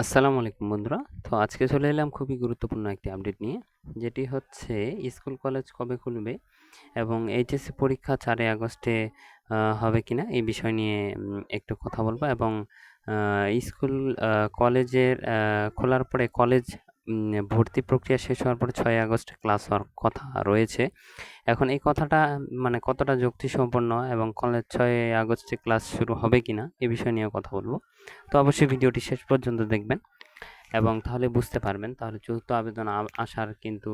আসসালামু আলাইকুম বন্ধুরা। তো আজকে চলে এলাম খুবই গুরুত্বপূর্ণ একটি আপডেট নিয়ে, যেটি হচ্ছে স্কুল কলেজ কবে খুলবে এবং এইচএসসি পরীক্ষা চারই আগস্টে হবে কিনা এই বিষয় নিয়ে একটু কথা বলব এবং স্কুল কলেজের খোলার পরে কলেজ ভর্তি প্রক্রিয়া শেষ হওয়ার পরে ছয় আগস্ট ক্লাস হওয়ার কথা রয়েছে। এখন এই কথাটা মানে কতটা যুক্তিসম্পন্ন এবং কলেজ ছয় আগস্টে ক্লাস শুরু হবে কিনা, এ বিষয় নিয়ে কথা বলব। তো অবশ্যই ভিডিওটি শেষ পর্যন্ত দেখবেন এবং তাহলে বুঝতে পারবেন। তাহলে চতুর্থ আবেদন আসার কিন্তু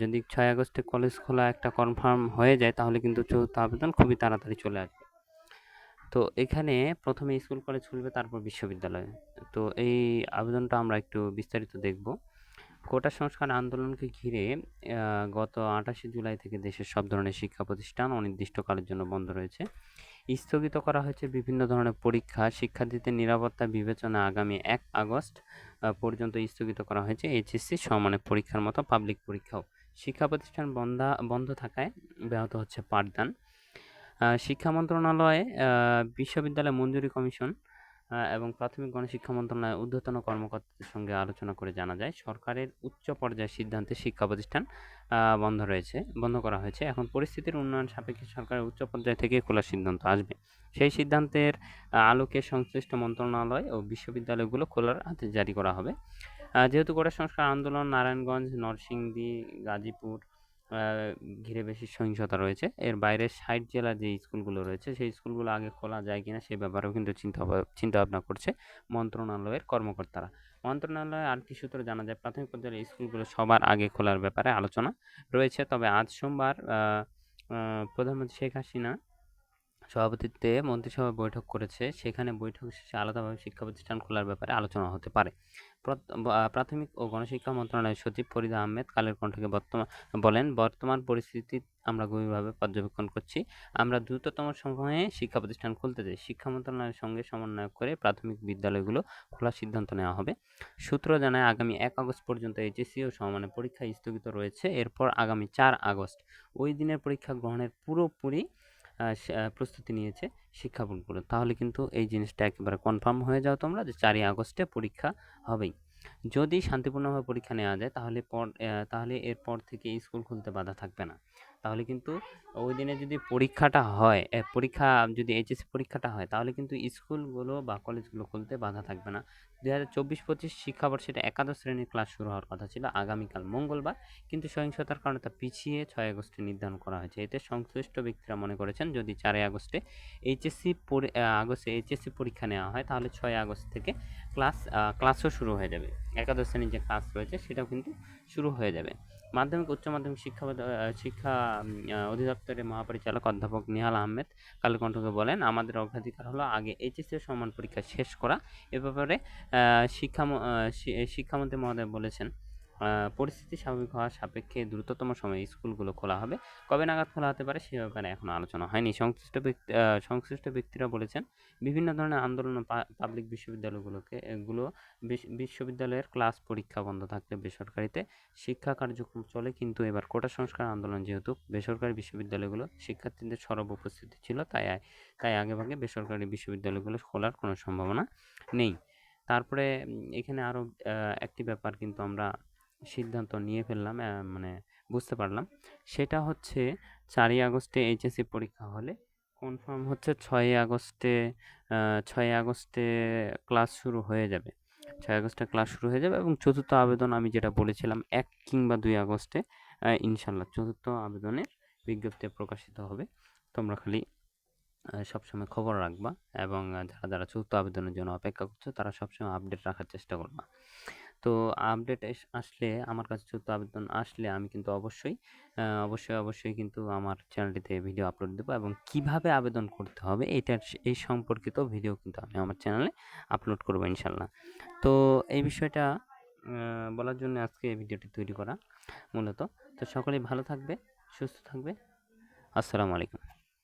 যদি ছয় আগস্টে কলেজ খোলা একটা কনফার্ম হয়ে যায়, তাহলে কিন্তু চতুর্থ আবেদন খুবই তাড়াতাড়ি চলে আসবে। তো এখানে প্রথমে স্কুল কলেজ খুলবে, তারপর বিশ্ববিদ্যালয়। তো এই আবেদনটা আমরা একটু বিস্তারিত দেখব। কোটা সংস্কার আন্দোলনকে ঘিরে গত আঠাশে জুলাই থেকে দেশের সব ধরনের শিক্ষা প্রতিষ্ঠান অনির্দিষ্টকালের জন্য বন্ধ রয়েছে। স্থগিত করা হয়েছে বিভিন্ন ধরনের পরীক্ষা, শিক্ষার্থীদের নিরাপত্তা বিবেচনা আগামী এক আগস্ট পর্যন্ত স্থগিত করা হয়েছে এইচএসসি সমানের পরীক্ষার মতো পাবলিক পরীক্ষাও। শিক্ষা প্রতিষ্ঠান বন্ধা, বন্ধ থাকায় ব্যাহত হচ্ছে পাঠদান। শিক্ষা মন্ত্রণালয়ে বিশ্ববিদ্যালয় মঞ্জুরি কমিশন এবং প্রাথমিক গণশিক্ষা মন্ত্রণালয়ের ঊর্ধ্বতন কর্মকর্তাদের সঙ্গে আলোচনা করে জানা যায়, সরকারের উচ্চ পর্যায়ের সিদ্ধান্তে শিক্ষা প্রতিষ্ঠান বন্ধ রয়েছে, বন্ধ করা হয়েছে। এখন পরিস্থিতির উন্নয়ন সাপেক্ষে সরকারের উচ্চ পর্যায় থেকে খোলার সিদ্ধান্ত আসবে। সেই সিদ্ধান্তের আলোকে সংশ্লিষ্ট মন্ত্রণালয় ও বিশ্ববিদ্যালয়গুলো খোলার হাতে জারি করা হবে। যেহেতু গোটা সংস্কার আন্দোলন, নারায়ণগঞ্জ, নরসিংদী, গাজীপুর ঘিরে বেশি সহিংসতা রয়েছে। এর বাইরে ষাট জেলার যে স্কুলগুলো রয়েছে, সেই স্কুলগুলো আগে খোলা যায় কিনা সে ব্যাপারেও কিন্তু চিন্তা চিন্তাভাবনা চিন্তা ভাবনা করছে মন্ত্রণালয়ের কর্মকর্তারা। মন্ত্রণালয়ে আরেকটি সূত্র জানা যায়, প্রাথমিক পর্যায়ে স্কুলগুলো সবার আগে খোলার ব্যাপারে আলোচনা রয়েছে। তবে আজ সোমবার প্রধানমন্ত্রী শেখ হাসিনা সভাপতিত্বে মন্ত্রিসভা বৈঠক করেছে। সেখানে বৈঠক শেষে আলাদাভাবে শিক্ষা প্রতিষ্ঠান খোলার ব্যাপারে আলোচনা হতে পারে। প্রাথমিক ও গণশিক্ষা মন্ত্রণালয়ের সচিব ফরিদা আহমেদ কালের কণ্ঠকে বর্তমান বলেন, বর্তমান পরিস্থিতি আমরা গভীরভাবে পর্যবেক্ষণ করছি। আমরা দ্রুততম সময়ে শিক্ষা প্রতিষ্ঠান খুলতে চাই। শিক্ষা মন্ত্রণালয়ের সঙ্গে সমন্বয় করে প্রাথমিক বিদ্যালয়গুলো খোলার সিদ্ধান্ত নেওয়া হবে। সূত্র জানায়, আগামী এক আগস্ট পর্যন্ত এইচএসসি ও সমানের পরীক্ষা স্থগিত রয়েছে। এরপর আগামী চার আগস্ট। ওই দিনের পরীক্ষা গ্রহণের পুরোপুরি প্রস্তুতি নিয়েছে শিক্ষা বোর্ডগুলো তাহলে কিন্তু এই জিনিসটা একেবারে কনফার্ম হয়ে যাও তোমরা যে চারই আগস্টে পরীক্ষা হবেই। যদি শান্তিপূর্ণভাবে পরীক্ষা নেওয়া যায়, তাহলে পর তাহলে এরপর থেকে স্কুল খুলতে বাধা থাকবে না। তাহলে কিন্তু ওই দিনে যদি পরীক্ষাটা হয় পরীক্ষা, যদি এইচএসসি পরীক্ষাটা হয়, তাহলে কিন্তু স্কুলগুলো বা কলেজগুলো খুলতে বাধা থাকবে না। দুই হাজার চব্বিশ পঁচিশ শিক্ষাবর্ষের একাদশ শ্রেণির ক্লাস শুরু হওয়ার কথা ছিল। আগামীকাল মঙ্গলবার। কিন্তু সহিংসতার কারণে তা পিছিয়ে ছয় আগস্টে নির্ধারণ করা হয়েছে। এতে সংশ্লিষ্ট ব্যক্তিরা মনে করেছেন, যদি চারই আগস্টে এইচএসসি আগস্টে এইচএসসি পরীক্ষা নেওয়া হয়, তাহলে ছয় আগস্ট থেকে ক্লাস ক্লাসও শুরু হয়ে যাবে। একাদশ শ্রেণির যে ক্লাস রয়েছে, সেটাও কিন্তু শুরু হয়ে যাবে। মাধ্যমিক, উচ্চ মাধ্যমিক শিক্ষা শিক্ষা অধিদপ্তরের মহাপরিচালক অধ্যাপক নিহাল আহমেদ কালকণ্ঠকে বলেন, আমাদের অগ্রাধিকার হলো আগে এইচএসসি সমান পরীক্ষা শেষ করা। এ ব্যাপারে শিক্ষা শিক্ষামন্ত্রী মহোদয় বলেছেন পরিস্থিতি স্বাভাবিক হওয়ার সাপেক্ষে দ্রুততম সময়ে স্কুলগুলো খোলা হবে। কবে নাগাদ খোলা হতে পারে সে ব্যাপারে এখন আলোচনা হয়নি। সংশ্লিষ্ট ব্যক্তি সংশ্লিষ্ট ব্যক্তিরা বলেছেন, বিভিন্ন ধরনের আন্দোলন পাবলিক বিশ্ববিদ্যালয়গুলোকে এগুলো বিশ্ববিদ্যালয়ের ক্লাস পরীক্ষা বন্ধ থাকলে বেসরকারিতে শিক্ষা কার্যক্রম চলে, কিন্তু এবার কোটা সংস্কার আন্দোলন যেহেতু বেসরকারি বিশ্ববিদ্যালয়গুলো শিক্ষার্থীদের সরব উপস্থিতি ছিল, তাই তাই আগেভাগে বেসরকারি বিশ্ববিদ্যালয়গুলো খোলার কোনো সম্ভাবনা নেই। তারপরে এখানে আরও একটি ব্যাপার কিন্তু আমরা সিদ্ধান্ত নিয়ে ফেললাম মানে বুঝতে পারলাম। সেটা হচ্ছে চারই আগস্টে এইচএসসি পরীক্ষা হলে কনফার্ম হচ্ছে ছয়ই আগস্টে ছয়ই আগস্টে ক্লাস শুরু হয়ে যাবে। ছয় আগস্টে ক্লাস শুরু হয়ে যাবে এবং চতুর্থ আবেদন আমি যেটা বলেছিলাম, এক কিংবা দুই আগস্টে ইনশাল্লাহ চতুর্থ আবেদনের বিজ্ঞপ্তি প্রকাশিত হবে। তোমরা খালি সবসময় খবর রাখবা এবং যারা যারা চতুর্থ আবেদনের জন্য অপেক্ষা করছ, তারা সবসময় আপডেট রাখার চেষ্টা করবা। তো আপডেট আসলে আমার কাছে চতুর্থ আবেদন আসলে আমি কিন্তু অবশ্যই অবশ্যই অবশ্যই কিন্তু আমার চ্যানেলটিতে ভিডিও আপলোড দেবো এবং কীভাবে আবেদন করতে হবে এটার এই সম্পর্কিত ভিডিও কিন্তু আমি আমার চ্যানেলে আপলোড করব ইনশাল্লাহ। তো এই বিষয়টা বলার জন্য আজকে এই ভিডিওটি তৈরি করা মূলত। তো সকলেই ভালো থাকবে, সুস্থ থাকবে। আসসালামু আলাইকুম।